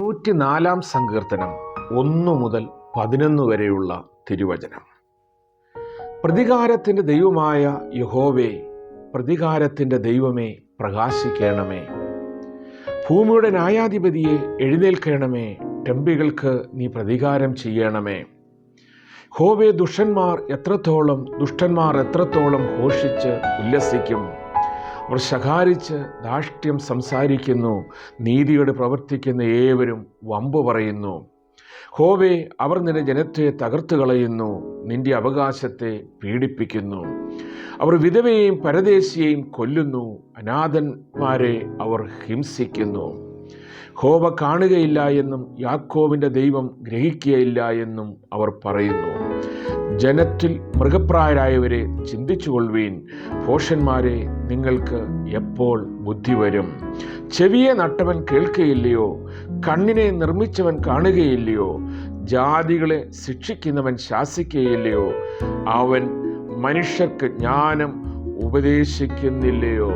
നൂറ്റിനാലാം സങ്കീർത്തനം ഒന്നു മുതൽ പതിനൊന്ന് വരെയുള്ള തിരുവചനം. പ്രതികാരത്തിന്റെ ദൈവമായ യഹോവേ പ്രതികാരത്തിന്റെ ദൈവമേ പ്രകാശിക്കണമേ. ഭൂമിയുടെ ന്യായാധിപതിയെ എഴുന്നേൽക്കണമേ ടെമ്പികൾക്ക് നീ പ്രതികാരം ചെയ്യണമേ. ഹോവേ ദുഷ്ടന്മാർ എത്രത്തോളം ദുഷ്ടന്മാർ എത്രത്തോളം ഘോഷിച്ച് ഉല്ലസിക്കും. അവർ ശകാരിച്ച് ധാഷ്ട്യം സംസാരിക്കുന്നു നീതിയോട് പ്രവർത്തിക്കുന്ന ഏവരും വമ്പ് പറയുന്നു. ഹോവേ അവർ നിന്റെ ജനത്തെ തകർത്തു കളയുന്നു നിന്റെ അവകാശത്തെ പീഡിപ്പിക്കുന്നു. അവർ വിധവയെയും പരദേശിയെയും കൊല്ലുന്നു അനാഥന്മാരെ അവർ ഹിംസിക്കുന്നു. ഹോവ കാണുകയില്ല എന്നും യാക്കോവിന്റെ ദൈവം ഗ്രഹിക്കുകയില്ല എന്നും അവർ പറയുന്നു. ജനത്തിൽ മൃഗപ്രായരായവരെ ചിന്തിച്ചുകൊള്ളുവീൻ. ഭോഷന്മാരെ നിങ്ങൾക്ക് എപ്പോൾ ബുദ്ധി വരും? ചെവിയെ നട്ടവൻ കേൾക്കുകയില്ലയോ കണ്ണിനെ നിർമ്മിച്ചവൻ കാണുകയില്ലയോ? ജാതികളെ ശിക്ഷിക്കുന്നവൻ ശാസിക്കുകയില്ലയോ അവൻ മനുഷ്യർക്ക് ജ്ഞാനം ഉപദേശിക്കുന്നില്ലയോ?